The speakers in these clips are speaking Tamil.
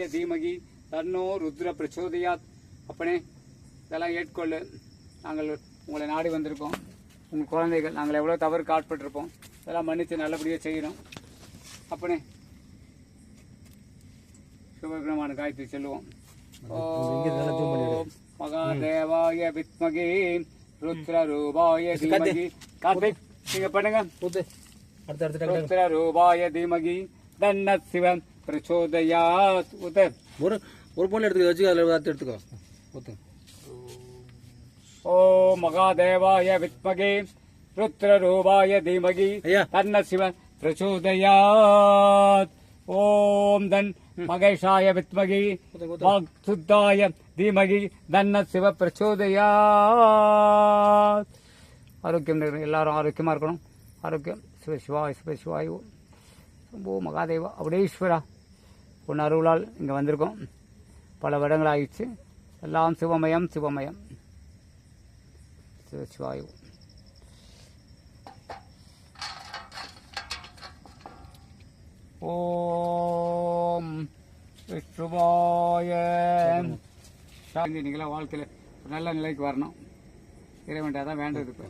மகேஷ தீமகி தன்னோ ருத்ர பிரச்சோதயாத் அப்பனே இதெல்லாம் ஏற்கொள்ளு நாங்கள் உங்களை நாடி வந்திருக்கோம் உங்கள் குழந்தைகள் நாங்கள் எவ்வளோ தவறு காட்பட்டிருப்போம் இதெல்லாம் மன்னித்து நல்லபடியாக செய்யணும் அப்பனே சிவபிரமான காயத்ரி சொல்லுவோம் ஓம் மகாதேவாய வித்மகே ருத்ர ரூபாய தீமகி கார்த்திக் நீங்க பண்ணுங்க. ருத்ர ரூபாய தீமகி தன்ன சிவம் பிரச்சோதயாத் உத ஒரு ஒரு பொண்ணு எடுத்துக்க வச்சு அதில் அடுத்து எடுத்துக்கோ. ஊத்து ஓம் மகாதேவாய வித்மகே ருத்ர ரூபாய தீமகி தன்ன சிவ பிரச்சோதயாத். ஓம் தன் மகேஷாய வித்மகி. வாக்சுத்தாய தீமகி தன்ன சிவ பிரச்சோதயாத். ஆரோக்கியம் எல்லாரும் ஆரோக்கியமா இருக்கணும். ஆரோக்கியம். சிவ சிவாய் சிவ சிவாய். சம்போ மகாதேவா. அபடேஸ்வரா உன் அருளால் இங்கே வந்திருக்கோம். பல வருடங்கள் ஆயிடுச்சு எல்லாம் சிவமயம் சிவமயம். சிவ சிவாயு. ஓம் விஷ்ணுவாய. நீங்களாம் வாழ்க்கையில் ஒரு நல்ல நிலைக்கு வரணும். இறைவன்ட்ட தான் வேண்டது இப்போ.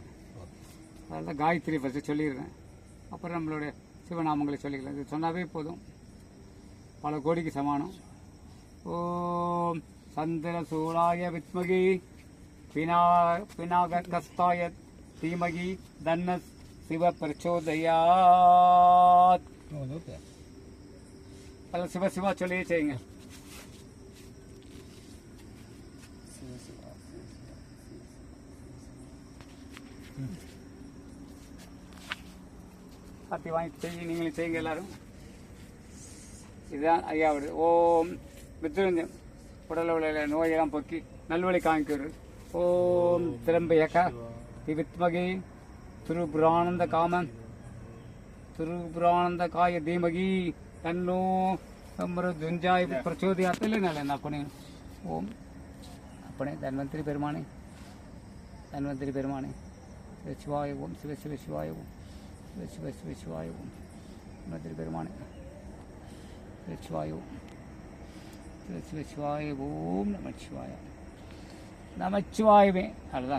அதெல்லாம் காயத்ரி ஃபஸ்ட்டு சொல்லிடுறேன் அப்புறம் நம்மளுடைய சிவநாமங்களை சொல்லிக்கலாம். இது சொன்னாவே போதும். பல கோடிக்கு சமானம். ஓம் சந்திர சூடாய வித்மகி பினா பினாக கஸ்தாய தீமகி தன்ன சிவ பிரச்சோதயாத் பல சிவ சிவா சொல்லியே செய்யுங்க. கார்த்தி வாங்கி செய்ய நீங்களும் செய்யுங்க எல்லாரும். இதுதான் ஐயாவோட ஓம் மித்ருஞ்சம். உடல் உள்ள நோயெல்லாம் போக்கி நல்வழி காமிக்கிறது ஓம் திரம்பயக வித்மகி திருபுரானந்த காமன் திருபுரானந்த காய தீமகி தன்னோ துஞ்சாய் பிரச்சோதயாத்தில் அப்பனே ஓம். அப்பனே தன்வந்திரி பெருமானே. தன்வந்திரி பெருமானே. சிவ சிவாய ஓம் சிவ சிவ சிவாய ஓம். வெச்சு வெச்சு வெச்சு வாயு. மதுரை தன்வந்திரி பெருமானே. சிவ சிவாய வெச்சு சிவ சிவ சிவாய ஓம் நமச்சிவாய. நமச்சிவாயவே. அதுதான்